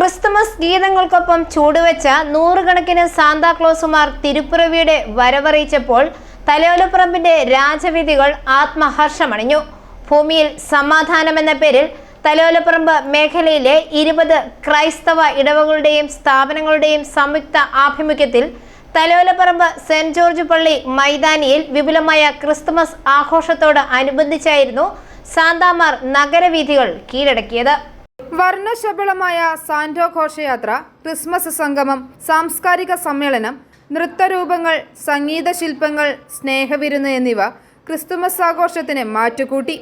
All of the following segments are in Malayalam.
ക്രിസ്തുമസ് ഗീതങ്ങൾക്കൊപ്പം ചൂടുവെച്ച നൂറുകണക്കിന് സാന്താക്ലോസുമാർ തിരുപ്പിറവിയുടെ വരവറിയിച്ചപ്പോൾ തലയോലപ്പറമ്പിന്റെ രാജവീതികൾ ആത്മഹർഷമണിഞ്ഞു. ഭൂമിയിൽ സമാധാനം എന്ന പേരിൽ തലയോലപ്പറമ്പ് മേഖലയിലെ ഇരുപത് ക്രൈസ്തവ ഇടവകളുടെയും സ്ഥാപനങ്ങളുടെയും സംയുക്ത ആഭിമുഖ്യത്തിൽ തലയോലപ്പറമ്പ് സെന്റ് ജോർജ് പള്ളി മൈതാനിയിൽ വിപുലമായ ക്രിസ്തുമസ് ആഘോഷത്തോട് അനുബന്ധിച്ചായിരുന്നു സാന്താമാർ നഗരവീഥികൾ കീഴടക്കിയത്. വർണശബളമായ സാന്റോ ഘോഷയാത്ര ക്രിസ്മസ് സംഗമം സാംസ്കാരിക സമ്മേളനം നൃത്തരൂപങ്ങൾ സംഗീത ശില്പങ്ങൾ സ്നേഹവിരുന്ന് എന്നിവ ക്രിസ്തുമസ് ആഘോഷത്തിന് മാറ്റുകൂട്ടി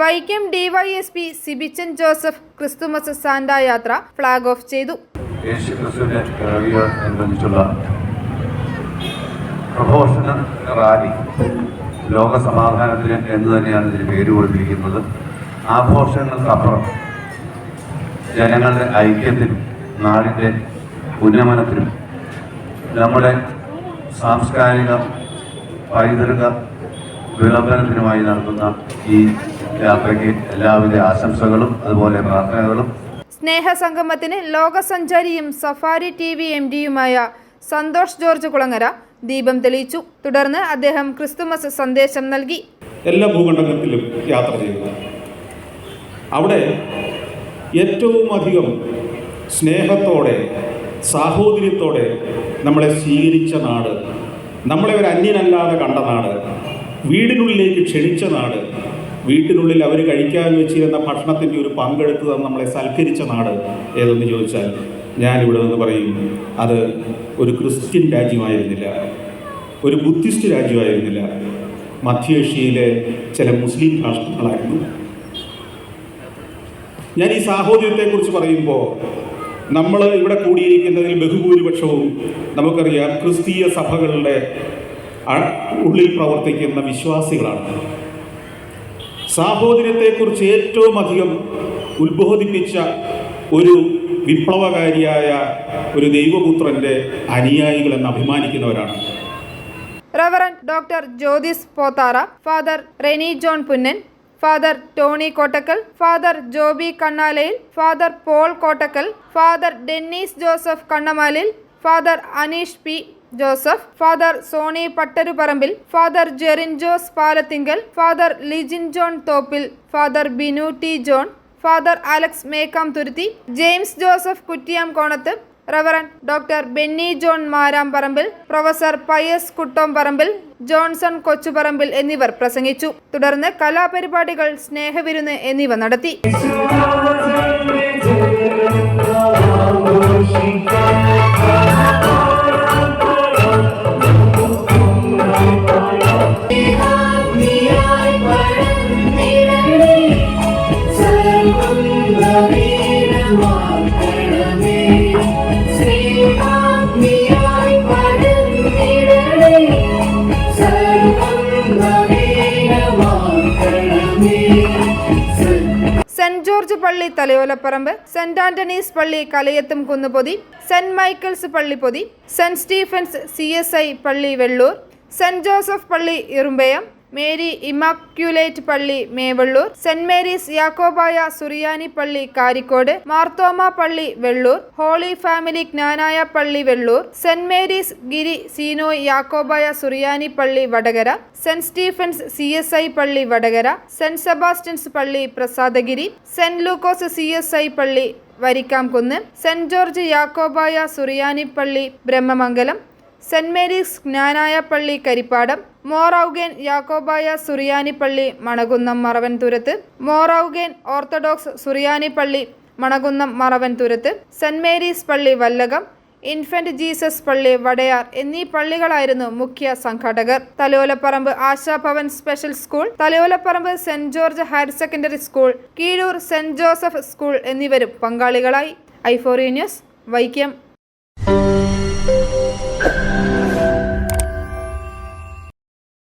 Vaikom DYSP Sibichan Joseph Christmas santa യാത്ര ഫ്ളാഗ് ഓഫ് ചെയ്തു. യേശുക്രിസ്തുവിന്റെ പിറവിയോടനുബന്ധിച്ചുള്ള പ്രഘോഷണ റാലി ലോക സമാധാനത്തിന് എന്ന് തന്നെയാണ് ഇതിന് പേര് കൊടുത്തിരിക്കുന്നത്. ആഘോഷങ്ങൾക്കപ്പുറം ജനങ്ങളുടെ ഐക്യത്തിനും നാടിന്റെ ഉന്നമനത്തിനും നമ്മുടെ സാംസ്കാരിക പൈതൃക വിളംബരത്തിനുമായി നടത്തുന്ന ഈ യാത്രയ്ക്ക് എല്ലാവിധ ആശംസകളും അതുപോലെ പ്രാർത്ഥനകളും. സ്നേഹസംഗമത്തിന് ലോകസഞ്ചാരിയും സഫാരി ടി വി എം ഡിയുമായ സന്തോഷ് ജോർജ് കുളങ്ങര ദീപം തെളിയിച്ചു. തുടർന്ന് അദ്ദേഹം ക്രിസ്തുമസ് സന്ദേശം നൽകി. എല്ലാ ഭൂഖണ്ഡങ്ങളിലും യാത്ര ചെയ്യുക. അവിടെ ഏറ്റവും അധികം സ്നേഹത്തോടെ സാഹോദര്യത്തോടെ നമ്മളെ സ്വീകരിച്ച നാട് നമ്മളെ ഒരു അന്യനല്ലാതെ കണ്ട നാട് വീടിനുള്ളിലേക്ക് ക്ഷണിച്ച നാട് വീട്ടിനുള്ളിൽ അവർ കഴിക്കാൻ വെച്ചിരുന്ന ഭക്ഷണത്തിന്റെ ഒരു പങ്കെടുത്ത് നമ്മളെ സൽക്കരിച്ച നാട് ഏതെന്ന് ചോദിച്ചാൽ ഞാനിവിടെ നിന്ന് പറയും അത് ഒരു ക്രിസ്ത്യൻ രാജ്യമായിരുന്നില്ല ഒരു ബുദ്ധിസ്റ്റ് രാജ്യമായിരുന്നില്ല. മധ്യേഷ്യയിലെ ചില മുസ്ലിം രാഷ്ട്രങ്ങളായിരുന്നു. ഞാൻ ഈ സാഹോദര്യത്തെക്കുറിച്ച് പറയുമ്പോൾ നമ്മൾ ഇവിടെ കൂടിയിരിക്കുന്നതിൽ ബഹുഭൂരിപക്ഷവും നമുക്കറിയാം ക്രിസ്തീയ സഭകളുടെ ഉള്ളിൽ പ്രവർത്തിക്കുന്ന വിശ്വാസികളാണ്. സാഹോദര്യത്തെക്കുറിച്ച് ഏറ്റവും അധികം ഉത്ബോധിപ്പിച്ച ഒരു വിപ്ലവകാരിയായ ഒരു ദൈവപുത്രന്റെ അനുയായികളെന്ന് അഭിമാനിക്കുന്നവരാണ്. Reverend doctor Jyothis Pothara father Reni John Punnan father Tony Kottakkal father Joby Kannalayil father Paul Kottakkal father Dennis Joseph Kannamalil father Aneesh P Joseph father Sony Pattaruparambil father Jerin Jose Palathingal father Lijin John Thoppil father Binu T John father Alex Mekkam Thuruthi James Joseph Kuttiyam Konathu reverend doctor Benny John Maramparambil professor Pius Kuttomparambil Johnson Kochuparambil എന്നിവർ പ്രസംഗിച്ചു. തുടർന്ന് കലാപരിപാടികൾ സ്നേഹവിരുന്ന് എന്നിവ നടത്തി. ജോർജ് പള്ളി തലയോലപ്പറമ്പ് സെന്റ് ആന്റണീസ് പള്ളി കലയത്തും കുന്നുപൊതി സെന്റ് മൈക്കിൾസ് പള്ളി പൊതി സെന്റ് സ്റ്റീഫൻസ് സി പള്ളി വെള്ളൂർ സെന്റ് ജോസഫ് പള്ളി ഇറുമ്പയം മേരി ഇമാക്യുലേറ്റ് പള്ളി മേവള്ളൂർ സെന്റ് മേരീസ് യാക്കോബായ സുറിയാനി പള്ളി കാരിക്കോട് മാർത്തോമ പള്ളി വെള്ളൂർ ഹോളി ഫാമിലി ജ്ഞാനായ പള്ളി വെള്ളൂർ സെന്റ് മേരീസ് ഗിരി സീനോയ് യാക്കോബായ സുറിയാനി പള്ളി Vadakara saint Stephen's C S I പള്ളി വടകര സെന്റ് സെബാസ്റ്റ്യൻസ് പള്ളി Prasadagiri saint Lukose C S I പള്ളി വരിക്കാംകുന്ന് സെന്റ് ജോർജ് യാക്കോബായ സുറിയാനി പള്ളി ബ്രഹ്മമംഗലം സെന്റ് മേരീസ് ജ്ഞാനായ പള്ളി കരിപ്പാടം മോറൌഗേൻ യാക്കോബായ സുറിയാനിപ്പള്ളി മണകുന്നം മറവൻതുരത്ത് മോറൌഗേൻ ഓർത്തഡോക്സ് സുറിയാനിപ്പള്ളി മണകുന്നം മറവൻതുരത്ത് സെന്റ് മേരീസ് പള്ളി വല്ലകം ഇൻഫന്റ് ജീസസ് പള്ളി വടയാർ എന്നീ പള്ളികളായിരുന്നു മുഖ്യ സംഘാടകർ. Thalayolaparambu Ashabhavan special school Thalayolaparambu saint George higher secondary school Keezhoor saint Joseph school എന്നിവരും പങ്കാളികളായി. ഐഫോറി ന്യൂസ് വൈക്കം.